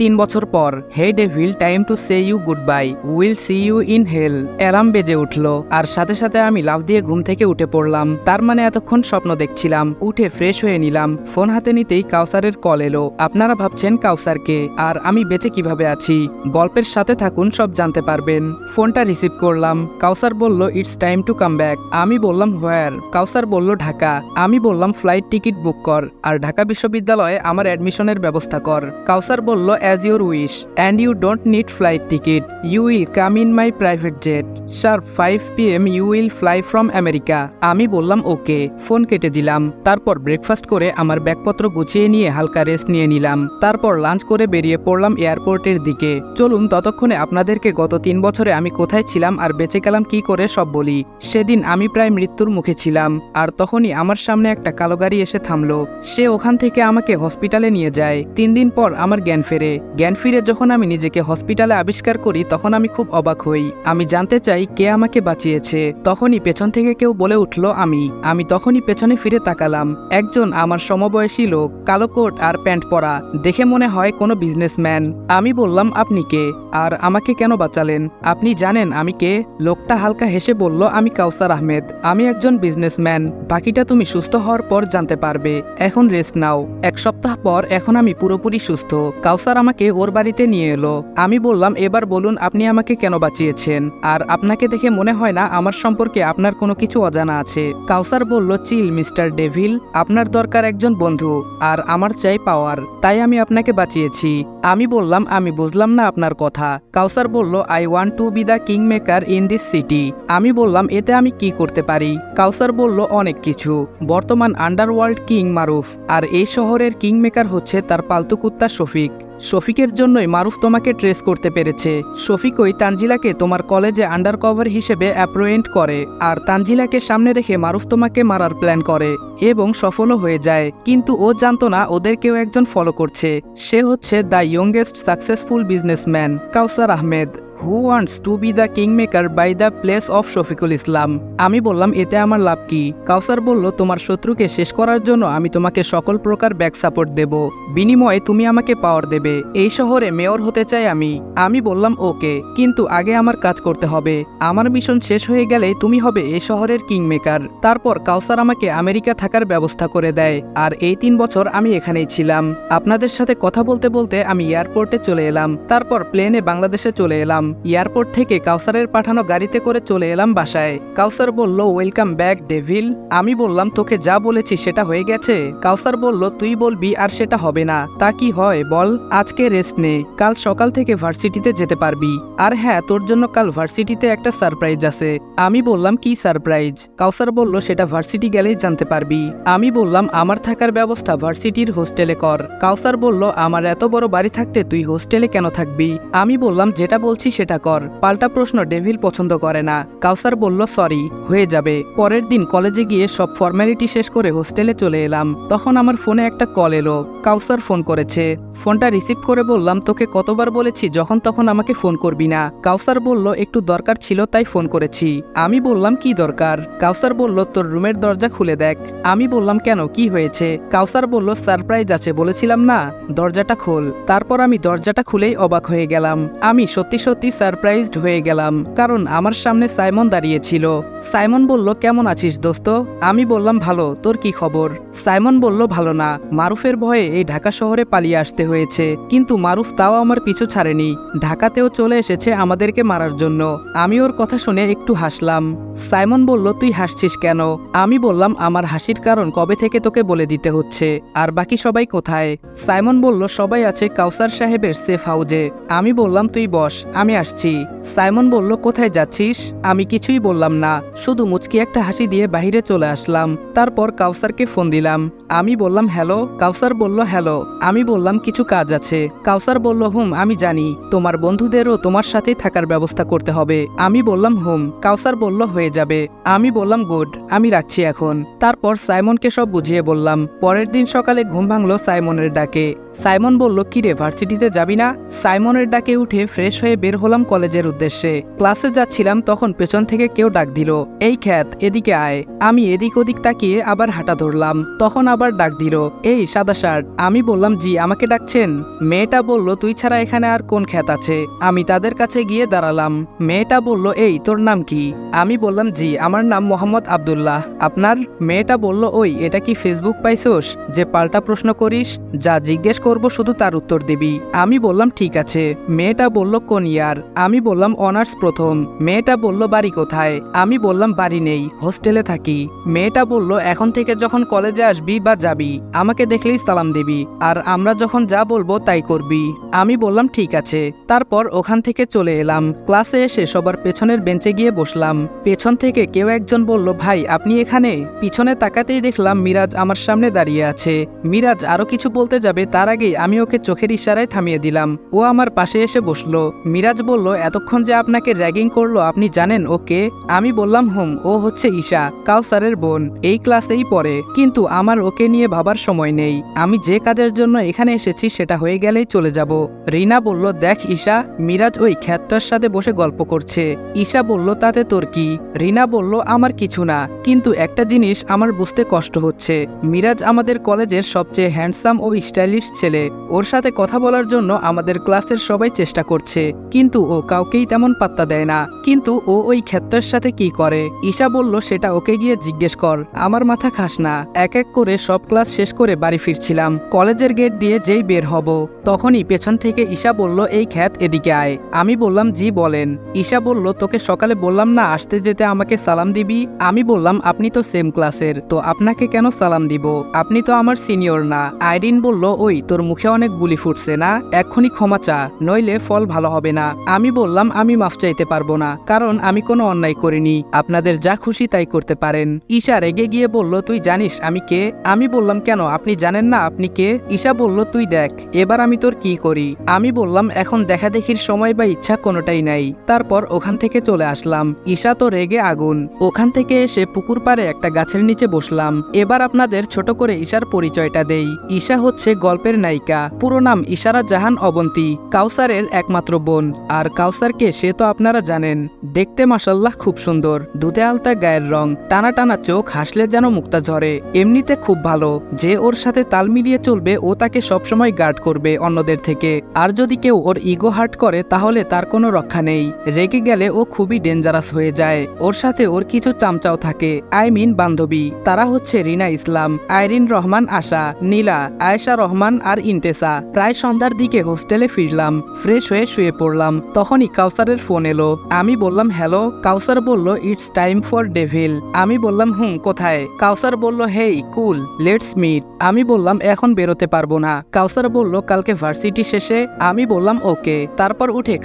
তিন বছর পর, hey devil, time to say you goodbye will see you in hell. Alarm বেজে উঠল, আর সাথে সাথে আমি লাভ দিয়ে ঘুম থেকে উঠে পড়লাম। তার মানে এতক্ষণ স্বপ্ন দেখছিলাম, উঠে ফ্রেশ হয়ে নিলাম। ফোন হাতে নিতেই কাউসারের কল এলো, আপনারা ভাবছেন কাউসারকে, আর আমি বেঁচে কীভাবে আছি? গল্পের সাথে থাকুন, সব জানতে পারবেন। ফোনটা রিসিভ করলাম, কাউসার বলল, it's time to come back. আমি বললাম, হোয়ার? কাউসার বলল, ঢাকা। আমি বললাম, ফ্লাইট টিকিট বুক কর, আর ঢাকা বিশ্ববিদ্যালয়ে আমার অ্যাডমিশনের ব্যবস্থা কর। কাউসার বলল your wish and you don't need flight ticket you will come in my private jet sharp five P M you will fly from America আমি বললাম ওকে ফোন কেটে দিলাম। তারপর ব্রেকফাস্ট করে আমার ব্যাগপত্র গুছিয়ে নিয়ে হালকা রেস্ট নিয়ে নিলাম। তারপর লাঞ্চ করে বেরিয়ে পড়লাম এয়ারপোর্টের দিকে। চলুন, ততক্ষণে আপনাদেরকে গত তিন বছরে আমি কোথায় ছিলাম আর বেঁচে গেলাম কি করে সব বলি। সেদিন আমি প্রায় মৃত্যুর মুখে ছিলাম আর তখনই আমার সামনে একটা কালো গাড়ি এসে থামলো। সে ওখান থেকে আমাকে হসপিটালে নিয়ে যায়। তিন দিন পর আমার জ্ঞান ফেরে। জ্ঞান ফিরে যখন আমি নিজেকে হসপিটালে আবিষ্কার করি, তখন আমি খুব অবাক হই। আমি জানতে চাই, কে আমাকে বাঁচিয়েছে? তখনই পেছন থেকে কেউ বলে উঠল, আমি। আমি তখনই পেছনে ফিরে তাকালাম। একজন আমার সমবয়সী লোক, কালো কোট আর প্যান্ট পরা, দেখে মনে হয় কোনো বিজনেসম্যান। আমি বললাম, আপনি কে? আর আমাকে কেন বাঁচালেন? আপনি জানেন আমি কে? লোকটা হালকা হেসে বলল, আমি কাউসার আহমেদ। আমি একজন বিজনেসম্যান। বাকিটা তুমি সুস্থ হওয়ার পর জানতে পারবে। এখন রেস্ট নাও। এক সপ্তাহ পর এখন আমি পুরোপুরি সুস্থ। কাউসার আমাকে ওর বাড়িতে নিয়ে এলো। আমি বললাম, এবার বলুন, আপনি আমাকে কেন বাঁচিয়েছেন? আর আপনাকে দেখে মনে হয় না আমার সম্পর্কে আপনার কোনো কিছু অজানা আছে? কাউসার বলল, চিল, মিস্টার ডেভিল, আপনার দরকার একজন বন্ধু, আর আমার চাই পাওয়ার, তাই আমি আপনাকে বাঁচিয়েছি। আমি বললাম, আমি বুঝলাম না আপনার কথা। কাউসার বলল, I want to be the king maker in this city. আমি বললাম, এতে আমি কি করতে পারি? কাউসার বলল, অনেক কিছু। বর্তমান আন্ডারওয়ার্ল্ড কিং মারুফ, আর এই শহরের কিং মেকার হচ্ছে তার পালতু কুত্তা শফিক। শফিকের জন্যই মারুফ তোমাকে ট্রেস করতে পেরেছে। শফিকই তানজিলাকে তোমার কলেজে আন্ডার কভার হিসেবে অ্যাপ্রোয়েন্ট করে আর তানজিলাকে সামনে রেখে মারুফ তোমাকে মারার প্ল্যান করে এবং সফলও হয়ে যায়। কিন্তু ও জানতো না ওদের কেউ একজন ফলো করছে। সে হচ্ছে the youngest successful businessman Kawsar Ahmed. Who wants to be the king maker by the place of Shafiqul Islam আমি বললাম, এতে আমার লাভ কি? কাউসার বলল, তোমার শত্রুকে শেষ করার জন্য আমি তোমাকে সকল প্রকার ব্যাক সাপোর্ট দেব। বিনিময়ে তুমি আমাকে পাওয়ার দেবে। এই শহরে মেয়র হতে চাই আমি। আমি বললাম, ওকে, কিন্তু আগে আমার কাজ করতে হবে। আমার মিশন শেষ হয়ে গেলে তুমি হবে এই শহরের কিং মেকার তারপর কাউসার আমাকে আমেরিকা থাকার ব্যবস্থা করে দেয়। আর এই তিন বছর আমি এখানেই ছিলাম। আপনাদের সাথে কথা বলতে বলতে আমি এয়ারপোর্টে চলে এলাম। তারপর প্লেনে বাংলাদেশে চলে এলাম। এয়ারপোর্ট থেকে কাউসারের পাঠানো গাড়িতে করে চলে এলাম বাসায়। কাউসার বলল, ওয়েলকাম ব্যাক, ডেভিল। আমি বললাম, তোকে যা বলেছি সেটা হয়ে গেছে। কাউসার বলল, তুই বলবি আর সেটা হবে না। তা কি হয় বল? আজকে রেস্ট নে। কাল সকাল থেকে ভার্সিটিতে যেতে পারবি। আর হ্যাঁ তোর জন্য কাল ভার্সিটিতে একটা সারপ্রাইজ আছে। আমি বললাম, কি সারপ্রাইজ? কাউসার বলল, সেটা ভার্সিটি গেলেই জানতে পারবি। আমি বললাম, আমার থাকার ব্যবস্থা ভার্সিটির হোস্টেলে কর। কাউসার বলল, আমার এত বড় বাড়ি থাকতে তুই হোস্টেলে কেন থাকবি? আমি বললাম, যেটা বলছি সেটা কর। পাল্টা প্রশ্ন ডেভিল পছন্দ করে না। কাউসার বলল, সরি, হয়ে যাবে। পরের দিন কলেজে গিয়ে সব ফর্মালিটি শেষ করে হোস্টেলে চলে এলাম। তখন আমার ফোনে একটা কল এলো। কাউসার ফোন করেছে। ফোনটা রিসিভ করে বললাম, তোকে কতবার বলেছি, যখন তখন আমাকে ফোন করবি না। কাউসার বলল, একটু দরকার ছিল, তাই ফোন করেছি। আমি বললাম, কি দরকার? কাউসার বলল, তোর রুমের দরজা খুলে দেখ। আমি বললাম, কেন? কি হয়েছে? কাউসার বলল, সারপ্রাইজ আছে, বলেছিলাম না। দরজাটা খোল। তারপর আমি দরজাটা খুলেই অবাক হয়ে গেলাম। আমি সত্যি সত্যি সারপ্রাইজড হয়ে গেলাম, কারণ আমার সামনে সাইমন দাঁড়িয়েছিল। সাইমন বলল, কেমন আছিস দোস্ত? আমি বললাম, ভালো, তোর কি খবর? সাইমন বলল, ভালো না, মারুফের ভয়ে এই ঢাকা শহরে পালিয়ে আসতে হয়েছে, কিন্তু মারুফ তাও আমার পিছু ছাড়েনি, ঢাকাতেও চলে এসেছে আমাদেরকে মারার জন্য। আমি ওর কথা শুনে একটু হাসলাম। সাইমন বলল, তুই হাসছিস কেন? আমি বললাম, আমার হাসির কারণ কবে থেকে তোকে বলে দিতে হচ্ছে, আর বাকি সবাই কোথায়? সাইমন বলল, সবাই আছে কাউসার সাহেবের সেফ হাউজে। আমি বললাম, তুই বস, আমি আসছি। সাইমন বলল, কোথায় যাচ্ছিস? আমি কিছুই বললাম না। শুধু মুচকি একটা হাসি দিয়ে বাইরে চলে আসলাম। তারপর কাউসারকে ফোন দিলাম। আমি বললাম, হ্যালো। কাউসার বলল, হ্যালো। আমি বললাম, কিছু কাজ আছে। কাউসার বলল, হুম, আমি জানি। তোমার বন্ধুদেরও তোমার সাথেই থাকার ব্যবস্থা করতে হবে। আমি বললাম, হুম। কাউসার বলল, হয়ে যাবে। আমি বললাম, গুড, আমি রাখছি এখন। তারপর সাইমনকে সব বুঝিয়ে বললাম। পরের দিন সকালে ঘুম ভাঙলো সাইমনের ডাকে। সাইমন বলল, কিরে, ভার্সিটিতে যাবি না? সাইমনের ডাকে উঠে ফ্রেশ হয়ে বের হলাম কলেজের উদ্দেশ্যে। ক্লাসে যাচ্ছিলাম, তখন পেছন থেকে কেউ ডাক দিল, এই খ্যাত, এদিকে আয়। আমি এদিক ওদিক তাকিয়ে আবার হাঁটা ধরলাম, তখন আবার ডাক দিল, এই সাদা শার্ট। আমি বললাম, জি, আমাকে ডাকছেন? মেয়েটা বলল, তুই ছাড়া এখানে আর কোন খ্যাত আছে? আমি তাদের কাছে গিয়ে দাঁড়ালাম, মেয়েটা বলল, এই, তোর নাম কি? আমি বললাম, জি, আমার নাম মোহাম্মদ আব্দুল্লাহ। আপনার? মেয়েটা বলল, ওই, এটা কি ফেসবুক পাইছোস? যে পাল্টা প্রশ্ন করিস, যা জিজ্ঞেস করব শুধু তার উত্তর দিবি। আমি বললাম, ঠিক আছে। মেয়েটা বলল, কোন ইয়ার? আমি বললাম, অনার্স প্রথম। মেয়েটা বলল, বাড়ি কোথায়? আমি বললাম, বাড়ি নেই, হোস্টেলে থাকি। মেয়েটা বলল, এখন থেকে যখন কলেজে আসবি বা যাবি, আমাকে দেখলেই সালাম দিবি, আর আমরা যখন যা বলব তাই করবি। আমি বললাম, ঠিক আছে। তারপর ওখান থেকে চলে এলাম। ক্লাসে এসে সবার পেছনের বেঞ্চে গিয়ে বসলাম। পেছন থেকে কেউ একজন বলল, ভাই, আপনি এখানে? পিছনে তাকাতেই দেখলাম, মিরাজ আমার সামনে দাঁড়িয়ে আছে। মিরাজ, আরও কিছু বলতে যাবে, তার আগেই আমি ওকে চোখের ইশারায় থামিয়ে দিলাম। ও আমার পাশে এসে বসল। মিরাজ বলল, এতক্ষণ যে আপনাকে র্যাগিং করল, আপনি জানেন ওকে? আমি বললাম, হুম, ও হচ্ছে ঈশা, কাউসারের বোন। এই ক্লাসেই পড়ে। কিন্তু আমার ওকে নিয়ে ভাবার সময় নেই। আমি যে কাজের জন্য এখানে এসেছি, সেটা হয়ে গেলেই চলে যাব। রিনা বলল, দেখ ঈশা, মিরাজ ওই খ্যাতটার সাথে বসে গল্প করছে। ঈশা বলল, তাতে তোর কি? রিনা বলল, আমার কিছু না। কিন্তু একটা জিনিস আমার বুঝতে কষ্ট হচ্ছে। মিরাজ আমাদের কলেজের সবচেয়ে হ্যান্ডসাম ও স্টাইলিশ ছেলে, ওর সাথে কথা বলার জন্য আমাদের ক্লাসের সবাই চেষ্টা করছে। কিন্তু ও কাউকেই তেমন পাত্তা দেয় না। কিন্তু ও ওই ক্ষেত্রের সাথে কি করে? ঈশা বলল, সেটা ওকে গিয়ে জিজ্ঞেস কর। আমার মাথা খাস না। এক এক করে সব ক্লাস শেষ করে বাড়ি ফিরছিলাম। কলেজের গেট দিয়ে যেই বের হব, তখনই পেছন থেকে ঈশা বলল, এই খ্যাত, এদিকে আয়। আমি বললাম, জি, বলেন। ঈশা বলল, তোকে সকালে বললাম না, আসতে যেতে আমাকে সালাম দিবি? আমি বললাম, আপনি তো সেম ক্লাসের, তো আপনাকে কেন সালাম দিব? আপনি তো আমার সিনিয়র না। আইরিন বলল, ওই তোর মুখে অনেক বুলি ফুটছে না? এক্ষুনি ক্ষমা চা, নইলে ফল ভালো হবে না। আমি বললাম, আমি মাফ চাইতে পারব না, কারণ আমি কোনো অন্যায় করিনি। আপনাদের যা খুশি তাই করতে পারেন। ঈশা রেগে গিয়ে বলল, তুই জানিস আমি কে? আমি বললাম, কেন? আপনি জানেন না আপনি কে? ঈশা বলল, তুই দেখ, এবার আমি তোর কি করি? আমি বললাম, এখন দেখা দেখির সময় বা ইচ্ছা কোনোটাই নাই। তারপর ওখান থেকে চলে আসলাম। ঈশা তো রেগে আগুন। ওখান থেকে এসে পুকুর পাড়ে একটা গাছের নিচে বসলাম। এবার আপনাদের ছোট করে ঈশার পরিচয়টা দেই। ঈশা হচ্ছে গল্পের নায়িকা। পুরো নাম ইশারা জাহান অবন্তী, কাউসারের একমাত্র বোন। আর কাউসারকে সে তো আপনারা জানেন। দেখতে মাসাল্লাহ খুব সুন্দর, দুধে আলতা গায়ের রং, টানা টানা চোখ হাসলে যেন মুক্তা ঝরে। এমনিতে খুব ভালো, যে ওর সাথে তাল মিলিয়ে চলবে, ও তাকে সবসময় গার্ড করবে অন্যদের থেকে। আর যদি কেউ ওর ইগো হার্ট করে, তাহলে তার কোনো রক্ষা নেই। রেগে গেলে ও খুবই ডেঞ্জারাস হয়ে যায়। ওর সাথে ওর কিছু চামচাও থাকে। আই মিন বান্ধবী, তারা হচ্ছে রিনা ইসলাম, আইরিন রহমান আশা, নীলা, আয়েশা রহমান আর ইন্তেসা। প্রায় সন্ধ্যার দিকে হোস্টেলে ফিরলাম ফ্রেশ হয়ে শুয়ে পড়লাম। তখনই কাউসারের ফোন এলো। আমি বললাম হ্যালো কাউসার বলল ইটস টাইম ফর ডেভিল আমি বললাম, হুম, কোথায়? কাউসার বলল, হেই কুল লেটস মিট আমি বললাম, এখন বেরোতে পারব না। কাউসার বলল, কালকে ভার্সিটি শেষে? আমি বললাম ওকে তারপর উঠে